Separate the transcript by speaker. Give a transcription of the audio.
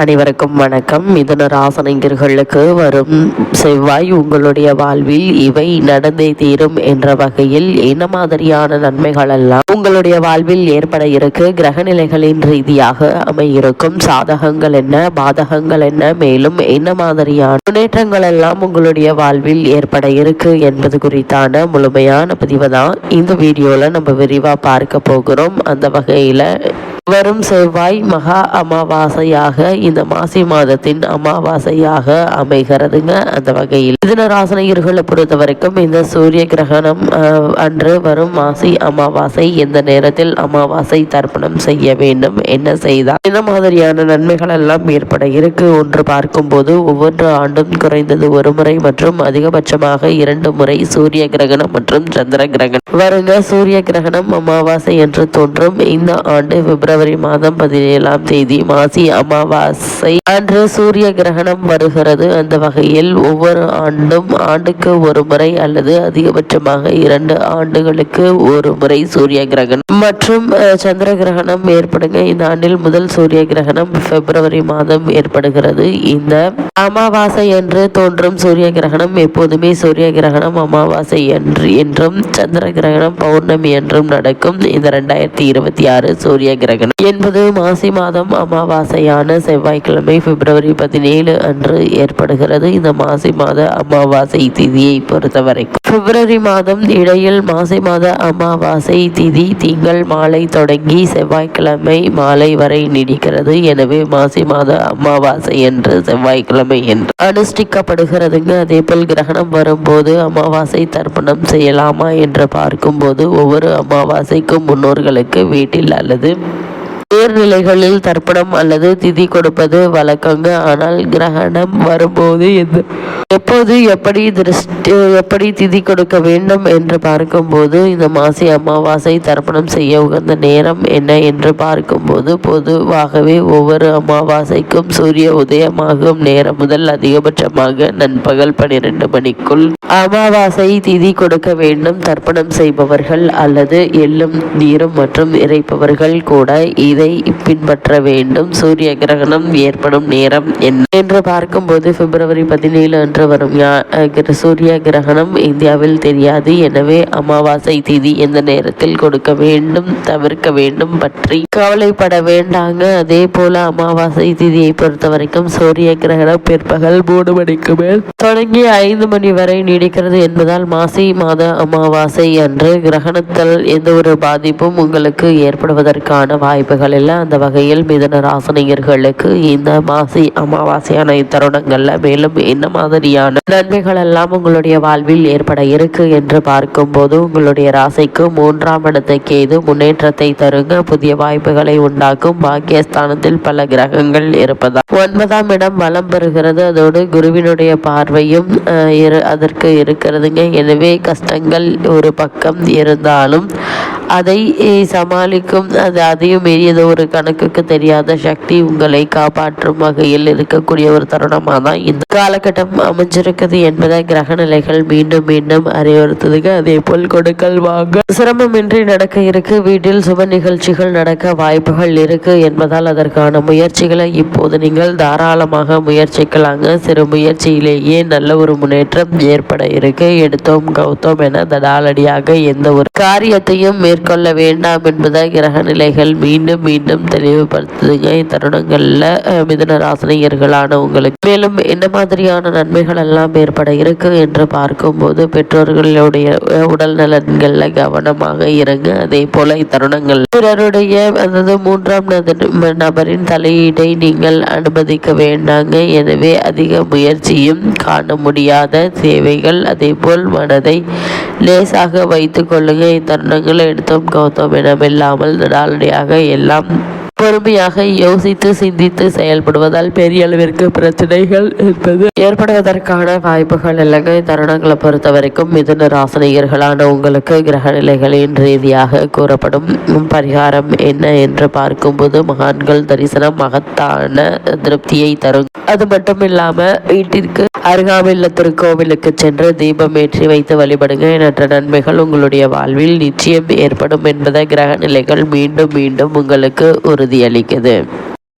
Speaker 1: அனைவருக்கும் வணக்கம். மிதுன ராசனைஞர்களுக்கு வரும் செவ்வாய் உங்களுடைய வாழ்வில் இவை நடந்தே தீரும் என்ற வகையில் என்ன மாதிரியான நன்மைகள் எல்லாம் உங்களுடைய வாழ்வில் ஏற்பட இருக்கு? கிரகநிலைகளின் ரீதியாக அமையிருக்கும். சாதகங்கள் என்ன? பாதகங்கள் என்ன? மேலும் என்ன மாதிரியான முன்னேற்றங்கள் எல்லாம் உங்களுடைய வாழ்வில் ஏற்பட இருக்கு என்பது குறித்தான முழுமையான பதிவு தான் இந்த வீடியோல நம்ம விரிவா பார்க்க போகிறோம். அந்த வகையில வரும் செவ்வாய் மகா அமாவாசையாக இந்த மாசி மாதத்தின் அமாவாசையாக அமைகிறதுங்க. அந்த வகையில் மிதுன ராசனையர்களை பொறுத்த வரைக்கும் இந்த சூரிய கிரகணம் அன்று வரும் மாசி அமாவாசை எந்த நேரத்தில் அமாவாசை தர்ப்பணம் செய்ய வேண்டும் என்ன செய்தால் இந்த மாதிரியான நன்மைகள் எல்லாம் ஏற்பட இருக்கு. ஒன்று பார்க்கும்போது ஒவ்வொரு ஆண்டும் குறைந்தது ஒரு முறை மற்றும் அதிகபட்சமாக இரண்டு முறை சூரிய கிரகணம் மற்றும் சந்திர கிரகணம். வருங்க சூரிய கிரகணம் அமாவாசை என்று தோன்றும். இந்த ஆண்டு பிப்ரவரி மாதம் பதினேழாம் தேதி மாசி அமாவாசை அன்று சூரிய கிரகணம் வருகிறது. அந்த வகையில் ஒவ்வொரு ஆண்டும் ஆண்டுக்கு ஒரு முறை அல்லது அதிகபட்சமாக இரண்டு ஆண்டுகளுக்கு ஒரு முறை சூரிய கிரகணம். மற்றும் சந்திர கிரகணம் ஏற்படுங்க. இந்த ஆண்டில் முதல் சூரிய கிரகணம் பிப்ரவரி மாதம் ஏற்படுகிறது. இந்த அமாவாசை என்று தோன்றும் சூரிய கிரகணம் எப்போதுமே சூரிய கிரகணம் அமாவாசை என்று என்றும் சந்திர கிரகணம் பௌர்ணமி என்றும் நடக்கும். இந்த ரெண்டாயிரத்தி இருபத்தி ஆறு சூரிய கிரகணம் என்பது மாசி மாதம் அமாவாசையான செவ்வாய்க்கிழமை பிப்ரவரி பதினேழு அன்று ஏற்படுகிறது. இந்த மாசி மாத அமாவாசை திதியை பொறுத்தவரைக்கும். பிப்ரவரி மாதம் இடையில் மாசி மாத அமாவாசை திதி திங்கள் மாலை தொடங்கி செவ்வாய்க்கிழமை மாலை வரை நீடிக்கிறது. எனவே மாசி மாத அமாவாசை என்று செவ்வாய்க்கிழமை என்று அனுஷ்டிக்கப்படுகிறதுங்க. அதே போல் கிரகணம் வரும்போது அமாவாசை தர்ப்பணம் செய்யலாமா என்று பார்க்கும்போது ஒவ்வொரு அமாவாசைக்கும் முன்னோர்களுக்கு வீட்டில் அல்லது நீர்நிலைகளில் தர்ப்பணம் அல்லது திதி கொடுப்பது வழக்கங்க. ஆனால் கிரகணம் வரும்போது எது? எப்போது எப்படி திருஷ்டி எப்படி திதி கொடுக்க வேண்டும் என்று பார்க்கும்போது இந்த மாசி அமாவாசை தர்ப்பணம் செய்ய உகந்த நேரம் என்ன என்று பார்க்கும்போது பொதுவாகவே ஒவ்வொரு அமாவாசைக்கும் சூரிய உதயமாகும் நேரம் முதல் அதிகபட்சமாக நண்பகல் பனிரெண்டு மணிக்குள். அமாவாசை திதி கொடுக்க வேண்டும் தர்ப்பணம் செய்பவர்கள் அல்லது எள்ளும் நீரும் மற்றும் இறைப்பவர்கள் கூட இதை பின்பற்ற வேண்டும். சூரிய கிரகணம் ஏற்படும் நேரம் என்ன? என்று பார்க்கும்போது பிப்ரவரி பதினேழு அன்று வரும். சூரிய கிரகணம் இந்தியாவில் தெரியாது. எனவே அமாவாசை திதி எந்த நேரத்தில் கொடுக்க வேண்டும் தவிர்க்க வேண்டும் பற்றி கவலைப்பட வேண்டாங்க. அதே போல அமாவாசை திதியை பொறுத்த வரைக்கும் சூரிய கிரகணம் பிற்பகல் மூணு மணிக்கு மேல் தொடங்கி ஐந்து மணி வரை நீடிக்கிறது என்பதால் மாசி மாத அமாவாசை அன்று கிரகணத்தால் எந்த ஒரு பாதிப்பும் உங்களுக்கு ஏற்படுவதற்கான வாய்ப்புகள் இல்லை அந்த வகையில் மிதன ராசனியர்களுக்கு இந்த மாசி அமாவாசையான இத்தருணங்கள்ல மேலும் என்ன மாதிரியான நன்மைகள் எல்லாம் உங்களுடைய வாழ்வில் ஏற்பட இருக்கு என்று பார்க்கும்போது உங்களுடைய ராசிக்கு மூன்றாம் இடத்தை கேது முன்னேற்றத்தை தருங்க புதிய வாய்ப்புகளை உண்டாக்கும் பாக்கியஸ்தானத்தில் பல கிரகங்கள் இருப்பதால் ஒன்பதாம் இடம் வலம் பெறுகிறது. அதோடு குருவினுடைய பார்வையும் அஹ், இரு அதற்கு இருக்கிறதுங்க. எனவே கஷ்டங்கள் ஒரு பக்கம் இருந்தாலும் அதை சமாளிக்கும் அது அதையும் மீறியது ஏதோ ஒரு கணக்குக்கு தெரியாத சக்தி உங்களை காப்பாற்றும் வகையில் இருக்கக்கூடிய ஒரு தருணமாக தான் இந்த காலகட்டம் அமைஞ்சிருக்குது என்பதை கிரக நிலைகள் மீண்டும் மீண்டும் அறிவுறுத்துதுங்க. அதே போல் கொடுக்கல் வாங்க. சிரமமின்றி நடக்க இருக்கு. வீட்டில் சுப நிகழ்ச்சிகள் நடக்க வாய்ப்புகள் இருக்கு என்பதால் அதற்கான முயற்சிகளை இப்போது நீங்கள் தாராளமாக முயற்சிக்கலாங்க. சிறு முயற்சியிலேயே நல்ல ஒரு முன்னேற்றம் ஏற்பட இருக்கு. எடுத்தோம் கௌத்தோம் என தடாலடியாக எந்த ஒரு காரியத்தையும் மேற்கொள்ள வேண்டாம் என்பதை கிரக நிலைகள் மீண்டும் மீண்டும் தெளிவுபடுத்துதுங்க. இத்தருணங்கள்ல மிதன மிதுன உங்களுக்கு. மேலும் என்ன மாதிரியான நன்மைகள் எல்லாம் ஏற்பட இருக்கு என்று பார்க்கும்போது பெற்றோர்களுடைய உடல் நலன்கள்ல கவனமாக இருங்க. அதே போல இத்தருணங்கள். பிறருடைய அதாவது மூன்றாம் நபரின் தலையீட்டை நீங்கள் அனுமதிக்க வேண்டாங்க. எனவே அதிக முயற்சியும் காண முடியாத சேவைகள் அதே போல் மனதை லேசாக வைத்துக் கொள்ளுங்க. இத்தருணங்களை எடுத்தோம் கௌத்தம் எனமில்லாமல் நடாலடியாக எல்லாம் பொறுமையாக யோசித்து சிந்தித்து செயல்படுவதால் பெரிய அளவிற்கு பிரச்சனைகள் என்பது ஏற்படுவதற்கான வாய்ப்புகள் இல்லைங்க. தருணங்களை பொறுத்த வரைக்கும் மிதுன ராசனிகர்களான உங்களுக்கு கிரக நிலைகளின் ரீதியாக கூறப்படும் பரிகாரம் என்ன என்று பார்க்கும்போது மகான்கள் தரிசனம் மகத்தான திருப்தியை தரும். அது மட்டும் இல்லாம வீட்டிற்கு அருகாமையில் திருக்கோவிலுக்கு சென்று தீபம் ஏற்றி வைத்து வழிபடுங்க. எண்ணற்ற நன்மைகள் உங்களுடைய வாழ்வில் நிச்சயம் ஏற்படும் என்பதை கிரக நிலைகள் மீண்டும் மீண்டும் உங்களுக்கு ஒரு দিয়ে লিখে দে।